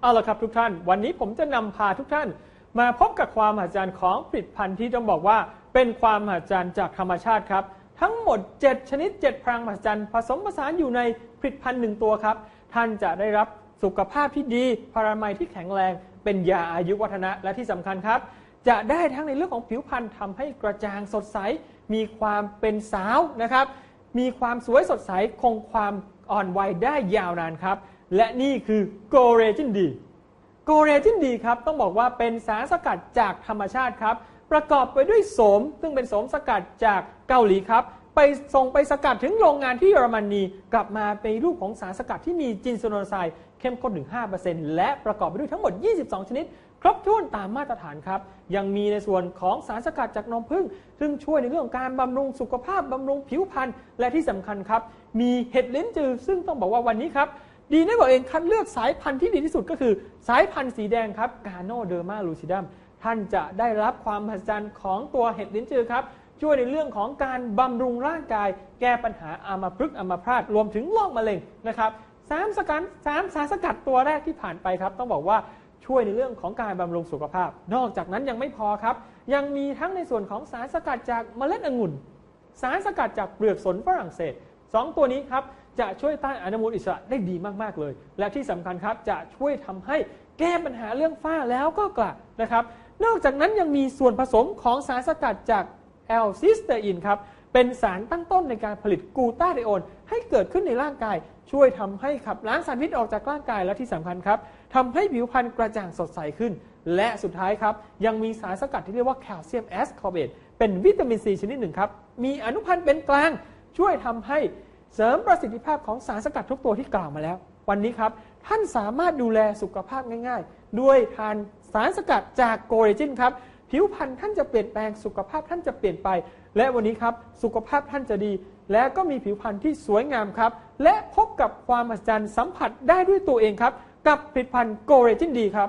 เอาละครับทุกท่าน วันนี้ผมจะนำพาทุกท่าน มาพบกับความมหัศจรรย์ของผลิตภัณฑ์ที่ต้องบอกว่า เป็นความมหัศจรรย์จากธรรมชาติครับ ทั้งหมด 7 ชนิด 7พลังมหัศจรรย์ผสมผสานอยู่ในผลิตภัณฑ์หนึ่งตัวครับ ท่านจะได้รับสุขภาพที่ดีพลานามัยที่แข็งแรง เป็นยาอายุวัฒนะและที่สำคัญครับ จะได้ทั้งในเรื่องของผิวพรรณทำให้กระจ่างสดใส มีความเป็นสาวนะครับ มีความสวยสดใสคงความอ่อนวัยได้ยาวนานครับ และนี่คือโกเรจินดีโกเรจินดีครับต้องบอกว่าเป็นสารสกัดจากธรรมชาติครับ ประกอบไปด้วยโสม ซึ่งเป็นโสมสกัดจากเกาหลีครับ ไปส่งไปสกัดถึงโรงงานที่เยอรมนี กลับมาเป็นรูปของสารสกัดที่มีจินโซโนไซด์เข้มข้นถึง 5%และประกอบไปด้วยทั้งหมด 22 ชนิด ครบถ้วนตามมาตรฐานครับ ยังมีในส่วนของสารสกัดจากนมผึ้งซึ่งช่วยในเรื่องของการบำรุงสุขภาพบำรุงผิวพรรณและที่สำคัญครับ มีเห็ดลิ้นจือซึ่งต้องบอกว่าวันนี้ครับ ดีนะบอกเองคัดเลือกสายพันธุ์ที่ดีที่สุดก็คือสายพันธุ์สีแดงครับกาโนเดอร์มาลูซิดัมท่านจะได้รับความมหัศจรรย์ของตัวเห็ดลิ้นจือครับ ช่วยในเรื่องของการบำรุงร่างกาย แก้ปัญหาอามาพฤกษ์อามาพาตรวมถึงโรคมะเร็งนะครับสามสกัดสามสารสกัดตัวแรกที่ผ่านไปครับ ต้องบอกว่าช่วยในเรื่องของการบำรุงสุขภาพ นอกจากนั้นยังไม่พอครับ ยังมีทั้งในส่วนของสารสกัดจากเมล็ดองุ่น สารสกัดจากเปลือกสนฝรั่งเศส 2 ตัวนี้ครับจะช่วยต้านอนุมูลอิสระได้ดีมาก ๆ เลย และที่สำคัญครับจะช่วยทำให้แก้ปัญหาเรื่องฝ้าแล้วก็กระนะครับ นอกจากนั้นยังมีส่วนผสมของสารสกัดจากแอลซิสเตอินครับเป็นสารตั้งต้นในการผลิตกูตาไดโอน ให้เกิดขึ้นในร่างกาย ช่วยทำให้ขับล้างสารพิษออกจากร่างกายและที่สำคัญครับทำให้ผิวพรรณกระจ่างสดใสขึ้น และสุดท้ายครับ ยังมีสารสกัดที่เรียกว่าแคลเซียมแอสคอร์เบตเป็นวิตามินซีชนิดหนึ่งครับ มีอนุพันธ์เป็นกลาง ช่วยทำให้เสริมประสิทธิภาพของสารสกัดทุกตัวที่กล่าวมาแล้ว วันนี้ครับ ท่านสามารถดูแลสุขภาพง่ายๆ ด้วยทานสารสกัดจากโกเรจินครับ ผิวพรรณท่านจะเปลี่ยนแปลงสุขภาพท่านจะเปลี่ยนไป และวันนี้ครับ สุขภาพท่านจะดี และก็มีผิวพรรณที่สวยงามครับ และพบกับความมหัศจรรย์สัมผัสได้ด้วยตัวเองครับ กับผลิตภัณฑ์โกเรจินดีครับ